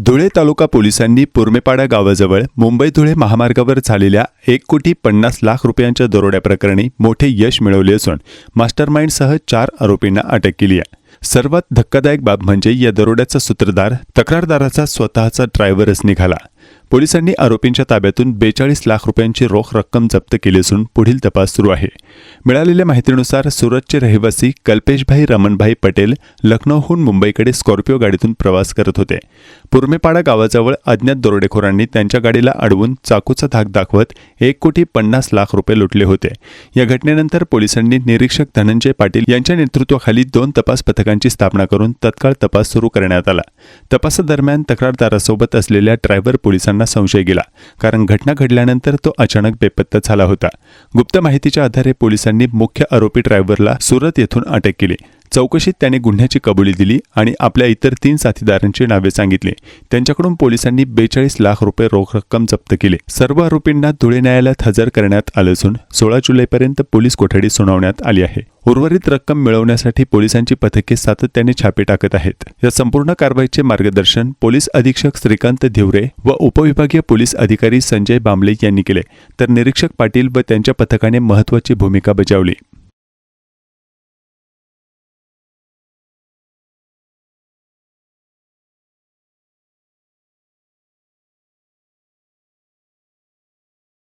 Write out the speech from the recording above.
धुळे तालुका पोलिसांनी पुरमेपाडा गावाजवळ मुंबई धुळे महामार्गावर झालेल्या एक कोटी पन्नास लाख रुपयांच्या दरोड्याप्रकरणी मोठे यश मिळवले असून मास्टरमाइंडसह चार आरोपींना अटक केली आहे. सर्वात धक्कादायक बाब म्हणजे या दरोड्याचा सूत्रधार तक्रारदाराचा स्वतःचा ड्रायव्हरच निघाला. पोलिसांनी आरोपींच्या ताब्यातून बेचाळीस लाख रुपयांची रोख रक्कम जप्त केली असून पुढील तपास सुरू आहे. मिळालेल्या माहितीनुसार सुरतचे रहिवासी कल्पेशभाई रमणभाई पटेल लखनौहून मुंबईकडे स्कॉर्पिओ गाडीतून प्रवास करत होते. पुरमेपाडा गावाजवळ अज्ञात दरोडेखोरांनी त्यांच्या गाडीला अडवून चाकूचा धाक दाखवत एक कोटी पन्नास लाख रुपये लुटले होते. या घटनेनंतर पोलिसांनी निरीक्षक धनंजय पाटील यांच्या नेतृत्वाखाली दोन तपास पथकांची स्थापना करून तत्काळ तपास सुरू करण्यात आला. तपासादरम्यान तक्रारदारासोबत असलेल्या ड्रायव्हर पोलिसांना संशय गेला कारण घटना घडल्यानंतर तो अचानक बेपत्ता झाला होता. गुप्त माहितीच्या आधारे पोलिसांनी मुख्य आरोपी ड्रायव्हरला सुरत येथून अटक केली. चौकशीत त्याने गुन्ह्याची कबुली दिली आणि आपल्या इतर तीन साथीदारांची नावे सांगितली. त्यांच्याकडून पोलिसांनी बेचाळीस लाख रुपये रोख रक्कम जप्त केली. सर्व आरोपींना धुळे न्यायालयात हजर करण्यात आलं असून सोळा जुलैपर्यंत पोलीस कोठडी सुनावण्यात आली आहे. उर्वरित रक्कम मिळवण्यासाठी पोलिसांची पथके सातत्याने छापे टाकत आहेत. या संपूर्ण कारवाईचे मार्गदर्शन पोलीस अधीक्षक श्रीकांत धिवरे व उपविभागीय पोलीस अधिकारी संजय बांबले यांनी केले. तर निरीक्षक पाटील व त्यांच्या पथकाने महत्वाची भूमिका बजावली.